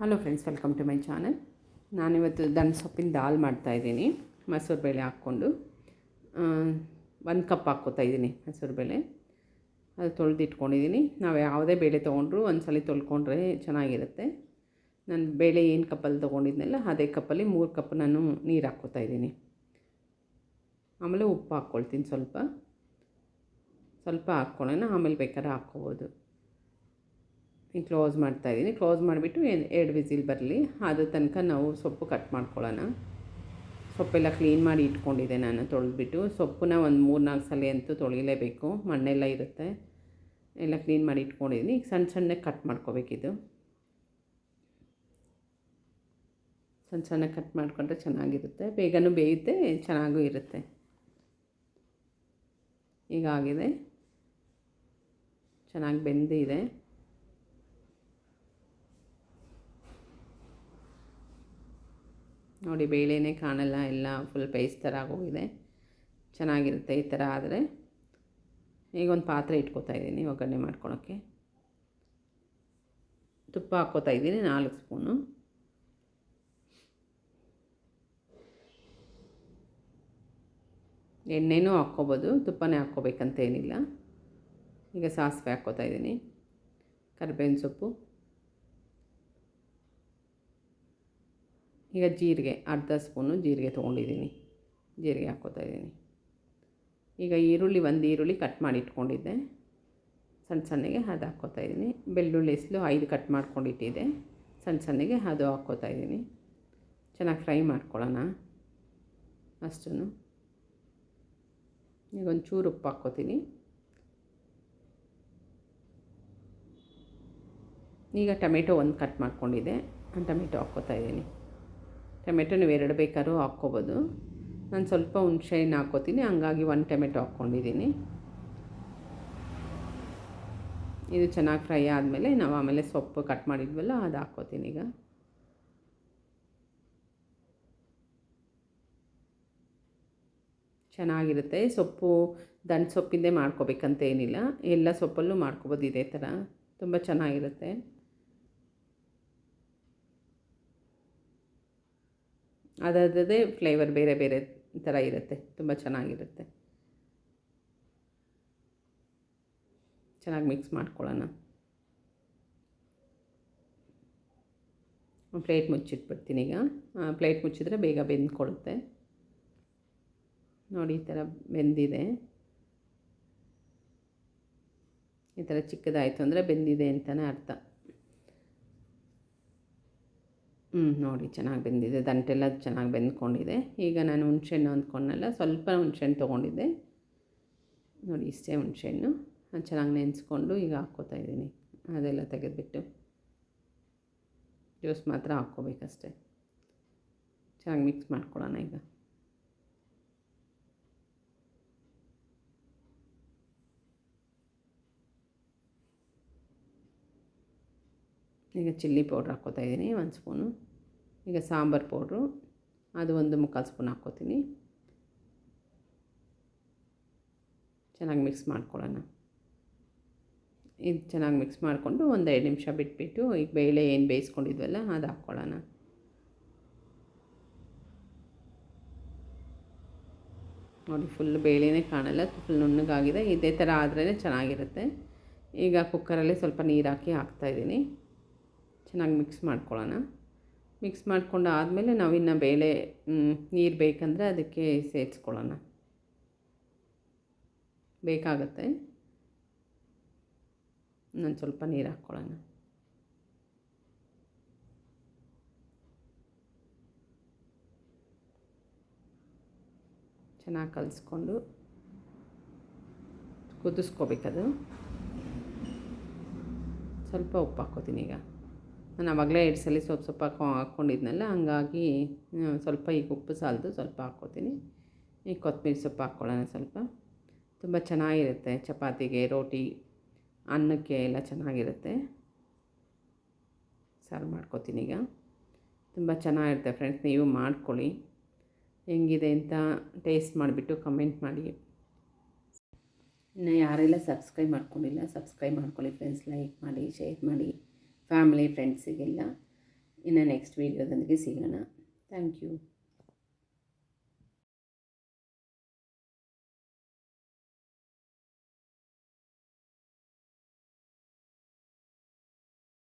Hello friends welcome to my channel ನಾನಿವತ್ತು ದನ್ ಸೊಪ್ಪಿನ ದಾಲ್ ಮಾಡ್ತಾಯಿದ್ದೀನಿ ಮಸೂರು ಬೇಳೆ ಹಾಕ್ಕೊಂಡು. ಒಂದು ಕಪ್ ಹಾಕ್ಕೋತಾ ಇದ್ದೀನಿ ಮಸೂರು ಬೇಳೆ. ಅದು ತೊಳೆದಿಟ್ಕೊಂಡಿದ್ದೀನಿ. ನಾವು ಯಾವುದೇ ಬೇಳೆ ತೊಗೊಂಡ್ರು ಒಂದು ಸಲ ತೊಳ್ಕೊಂಡ್ರೆ ಚೆನ್ನಾಗಿರುತ್ತೆ. ನಾನು ಬೇಳೆ ಏನು ಕಪ್ಪಲ್ಲಿ ತೊಗೊಂಡಿದ್ನಲ್ಲ, ಅದೇ ಕಪ್ಪಲ್ಲಿ ಮೂರು ಕಪ್ ನಾನು ನೀರು ಹಾಕ್ಕೋತಾ ಇದ್ದೀನಿ. ಆಮೇಲೆ ಉಪ್ಪು ಹಾಕ್ಕೊಳ್ತೀನಿ ಸ್ವಲ್ಪ. ಸ್ವಲ್ಪ ಹಾಕ್ಕೊಳ್ಳೋಣ ಆಮೇಲೆ ಬೇಕಾದ್ರೆ ಹಾಕ್ಕೋಬೋದು. ಕ್ಲೋಸ್ ಮಾಡ್ತಾಯಿದ್ದೀನಿ ಕ್ಲೋಸ್ ಮಾಡಿಬಿಟ್ಟು ಎರಡು ವಿಸಿಲ್ ಬರಲಿ. ಅದು ತನಕ ನಾವು ಸೊಪ್ಪು ಕಟ್ ಮಾಡ್ಕೊಳ್ಳೋಣ. ಸೊಪ್ಪೆಲ್ಲ ಕ್ಲೀನ್ ಮಾಡಿ ಇಟ್ಕೊಂಡಿದ್ದೆ ನಾನು, ತೊಳೆದ್ಬಿಟ್ಟು. ಸೊಪ್ಪನ್ನ ಒಂದು ಮೂರು ನಾಲ್ಕು ಸಲ ಅಂತೂ ತೊಳಿಲೇಬೇಕು. ಮಣ್ಣೆಲ್ಲ ಇರುತ್ತೆ. ಎಲ್ಲ ಕ್ಲೀನ್ ಮಾಡಿ ಇಟ್ಕೊಂಡಿದ್ದೀನಿ. ಈಗ ಸಣ್ಣ ಸಣ್ಣಗೆ ಕಟ್ ಮಾಡ್ಕೋಬೇಕಿದು ಸಣ್ಣ ಸಣ್ಣ ಕಟ್ ಮಾಡಿಕೊಂಡ್ರೆ ಚೆನ್ನಾಗಿರುತ್ತೆ. ಬೇಗನೂ ಬೇಯುತ್ತೆ, ಚೆನ್ನಾಗೂ ಇರುತ್ತೆ. ಈಗಾಗಿದೆ ಚೆನ್ನಾಗಿ ಬೆಂದಿದೆ. ನೋಡಿ ಬೇಳೆನೇ ಕಾಣಲ್ಲ, ಎಲ್ಲ ಫುಲ್ ಪೇಸ್ಟ್ ಥರ ಆಗೋಗಿದೆ. ಚೆನ್ನಾಗಿರುತ್ತೆ ಈ ಥರ ಆದರೆ. ಈಗ ಒಂದು ಪಾತ್ರೆ ಇಟ್ಕೋತಾ ಇದ್ದೀನಿ ಒಗ್ಗರಣೆ ಮಾಡ್ಕೊಳೋಕ್ಕೆ. ತುಪ್ಪ ಹಾಕ್ಕೋತಾ ಇದ್ದೀನಿ, ನಾಲ್ಕು ಸ್ಪೂನು. ಎಣ್ಣೆನೂ ಹಾಕ್ಕೋಬೋದು, ತುಪ್ಪನೇ ಹಾಕ್ಕೋಬೇಕಂತ ಏನಿಲ್ಲ ಈಗ ಸಾಸಿವೆ ಹಾಕ್ಕೋತಾ ಇದ್ದೀನಿ, ಕರಿಬೇವಿನ ಸೊಪ್ಪು. ಈಗ ಜೀರಿಗೆ ಅರ್ಧ ಸ್ಪೂನು ಜೀರಿಗೆ ತೊಗೊಂಡಿದ್ದೀನಿ. ಜೀರಿಗೆ ಹಾಕ್ಕೋತಾ ಇದ್ದೀನಿ. ಈಗ ಈರುಳ್ಳಿ ಒಂದು ಈರುಳ್ಳಿ ಕಟ್ ಮಾಡಿ ಇಟ್ಕೊಂಡಿದ್ದೆ. ಸಣ್ಣ ಸಣ್ಣಗೆ ಅದು ಹಾಕ್ಕೋತಾ ಇದ್ದೀನಿ. ಬೆಳ್ಳುಳ್ಳಿ ಹೆಸಲು ಐದು ಕಟ್ ಮಾಡ್ಕೊಂಡಿಟ್ಟಿದ್ದೆ ಸಣ್ಣ ಸಣ್ಣಗೆ ಅದು ಹಾಕ್ಕೋತಾ ಇದ್ದೀನಿ. ಚೆನ್ನಾಗಿ ಫ್ರೈ ಮಾಡ್ಕೊಳ್ಳೋಣ ಅಷ್ಟೂ ಈಗ ಒಂದು ಚೂರು ಉಪ್ಪು ಹಾಕ್ಕೋತೀನಿ. ಈಗ ಟೊಮೆಟೊ ಒಂದು ಕಟ್ ಮಾಡ್ಕೊಂಡಿದ್ದೆ. ಟೊಮೆಟೊ ಹಾಕ್ಕೋತಾ ಇದ್ದೀನಿ. ಟೊಮೆಟೊ ನೀವು ಎರಡು ಬೇಕಾದ್ರೂ ಹಾಕ್ಕೋಬೋದು. ನಾನು ಸ್ವಲ್ಪ ಹುಣ್ಸೆಹಣ್ಣು ಹಾಕ್ಕೋತೀನಿ. ಹಂಗಾಗಿ ಒಂದು ಟೊಮೆಟೊ ಹಾಕ್ಕೊಂಡಿದ್ದೀನಿ. ಇದು ಚೆನ್ನಾಗಿ ಫ್ರೈ ಆದಮೇಲೆ ನಾವು ಆಮೇಲೆ ಸೊಪ್ಪು ಕಟ್ ಮಾಡಿದ್ವಲ್ಲ, ಅದು ಹಾಕ್ಕೋತೀನಿ ಈಗ. ಚೆನ್ನಾಗಿರುತ್ತೆ. ಸೊಪ್ಪು ದಂಡ ಸೊಪ್ಪಿಂದೇ ಮಾಡ್ಕೋಬೇಕಂತ ಏನಿಲ್ಲ. ಎಲ್ಲ ಸೊಪ್ಪಲ್ಲೂ ಮಾಡ್ಕೋಬೋದು ಇದೇ ಥರ ತುಂಬ ಚೆನ್ನಾಗಿರುತ್ತೆ. ಅದರದ್ದೇ ಫ್ಲೇವರ್ ಬೇರೆ ಬೇರೆ ಥರ ಇರುತ್ತೆ. ತುಂಬ ಚೆನ್ನಾಗಿರುತ್ತೆ. ಚೆನ್ನಾಗಿ ಮಿಕ್ಸ್ ಮಾಡ್ಕೊಳ್ಳೋಣ. ಪ್ಲೇಟ್ ಮುಚ್ಚಿಟ್ಬಿಡ್ತೀನಿ ಈಗ. ಪ್ಲೇಟ್ ಮುಚ್ಚಿದ್ರೆ ಬೇಗ ಬೆಂದ್ಕೊಳ್ಳುತ್ತೆ. ನೋಡಿ, ಈ ಥರ ಬೆಂದಿದೆ. ಈ ಥರ ಚಿಕ್ಕದಾಯಿತು ಅಂದರೆ ಬೆಂದಿದೆ ಅಂತಲೇ ಅರ್ಥ. ಹ್ಞೂ ನೋಡಿ, ಚೆನ್ನಾಗಿ ಬೆಂದಿದೆ. ದಂಟೆಲ್ಲ ಚೆನ್ನಾಗಿ ಬೆಂದ್ಕೊಂಡಿದೆ. ಈಗ ನಾನು ಹುಣ್ಸೆಹಣ್ಣು ಅಂದ್ಕೊಂಡಲ್ಲ ಸ್ವಲ್ಪ ಹುಣ್ಸೆಹಣ್ಣು ತೊಗೊಂಡಿದ್ದೆ. ನೋಡಿ, ಇಷ್ಟೇ ಹುಣ್ಸೆಹಣ್ಣು. ಅದು ಚೆನ್ನಾಗಿ ನೆನೆಸ್ಕೊಂಡು ಈಗ ಹಾಕ್ಕೋತಾ ಇದ್ದೀನಿ. ಅದೆಲ್ಲ ತೆಗೆದುಬಿಟ್ಟು. ಜ್ಯೂಸ್ ಮಾತ್ರ ಹಾಕ್ಕೋಬೇಕಷ್ಟೆ. ಚೆನ್ನಾಗಿ ಮಿಕ್ಸ್ ಮಾಡ್ಕೊಳ್ಳೋಣ ಈಗ. ಈಗ ಚಿಲ್ಲಿ ಪೌಡ್ರ್ ಹಾಕ್ಕೋತಾ ಇದ್ದೀನಿ, ಒಂದು ಸ್ಪೂನು. ಈಗ ಸಾಂಬಾರು ಪೌಡ್ರು, ಅದು ಒಂದು ಮುಕ್ಕಾಲು ಸ್ಪೂನ್ ಹಾಕ್ಕೋತೀನಿ. ಚೆನ್ನಾಗಿ ಮಿಕ್ಸ್ ಮಾಡ್ಕೊಳ್ಳೋಣ. ಇದು ಚೆನ್ನಾಗಿ ಮಿಕ್ಸ್ ಮಾಡಿಕೊಂಡು ಒಂದು ಎರಡು ನಿಮಿಷ ಬಿಟ್ಬಿಟ್ಟು, ಈಗ ಬೇಳೆ ಏನು ಬೇಯಿಸ್ಕೊಂಡಿದ್ವಲ್ಲ ಅದು ಹಾಕ್ಕೊಳ್ಳೋಣ. ನೋಡಿ ಫುಲ್ ಬೇಳೆನೇ ಕಾಣಲ್ಲ ಫುಲ್ ನುಣ್ಣಗಾಗಿದೆ. ಇದೇ ಥರ ಆದ್ರೇ ಚೆನ್ನಾಗಿರುತ್ತೆ. ಈಗ ಕುಕ್ಕರಲ್ಲಿ ಸ್ವಲ್ಪ ನೀರು ಹಾಕಿ ಹಾಕ್ತಾಯಿದ್ದೀನಿ ಚೆನ್ನಾಗಿ ಮಿಕ್ಸ್ ಮಾಡ್ಕೊಳ್ಳೋಣ. ಮಿಕ್ಸ್ ಮಾಡ್ಕೊಂಡು ಆದಮೇಲೆ ನಾವಿನ್ನು ಬೇಳೆ ನೀರು ಬೇಕಂದರೆ ಅದಕ್ಕೆ ಸೇರಿಸ್ಕೊಳ್ಳೋಣ. ಬೇಕಾಗತ್ತೆ. ನಾನು ಸ್ವಲ್ಪ ನೀರು ಹಾಕ್ಕೊಳ್ಳೋಣ. ಚೆನ್ನಾಗಿ ಕಲಿಸ್ಕೊಂಡು ಕುದಿಸ್ಕೋಬೇಕದು. ಸ್ವಲ್ಪ ಉಪ್ಪು ಹಾಕ್ಕೋತೀನಿ ಈಗ. ನಾನು ಆವಾಗಲೇ ಸಲ ಸ್ವಲ್ಪ ಸ್ವಲ್ಪ ಹಾಕೊ ಹಾಕ್ಕೊಂಡಿದ್ನಲ್ಲ, ಹಂಗಾಗಿ ಸ್ವಲ್ಪ ಈಗ ಉಪ್ಪು ಸಾಲದು ಸ್ವಲ್ಪ ಹಾಕ್ಕೋತೀನಿ. ಈಗ ಕೊತ್ತಂಬರಿ ಸೊಪ್ಪು ಹಾಕ್ಕೊಳ್ಳೋಣ ಸ್ವಲ್ಪ. ತುಂಬ ಚೆನ್ನಾಗಿರುತ್ತೆ ಚಪಾತಿಗೆ, ರೋಟಿ, ಅನ್ನಕ್ಕೆ ಎಲ್ಲ ಚೆನ್ನಾಗಿರುತ್ತೆ. ಸರ್ವ್ ಮಾಡ್ಕೋತೀನಿ ಈಗ. ತುಂಬ ಚೆನ್ನಾಗಿರುತ್ತೆ ಫ್ರೆಂಡ್ಸ್, ನೀವು ಮಾಡ್ಕೊಳ್ಳಿ. ಹೆಂಗಿದೆ ಅಂತ ಟೇಸ್ಟ್ ಮಾಡಿಬಿಟ್ಟು ಕಮೆಂಟ್ ಮಾಡಿ. ಇನ್ನು ಯಾರೆಲ್ಲ ಸಬ್ಸ್ಕ್ರೈಬ್ ಮಾಡ್ಕೊಂಡಿಲ್ಲ, ಸಬ್ಸ್ಕ್ರೈಬ್ ಮಾಡ್ಕೊಳ್ಳಿ ಫ್ರೆಂಡ್ಸ್, ಲೈಕ್ ಮಾಡಿ, ಶೇರ್ ಮಾಡಿ. ಫ್ಯಾಮಿಲಿ ಫ್ರೆಂಡ್ಸಿಗೆಲ್ಲ ಇನ್ನು ನೆಕ್ಸ್ಟ್ ವೀಡಿಯೋದೊಂದಿಗೆ ಸಿಗೋಣ ಥ್ಯಾಂಕ್ ಯು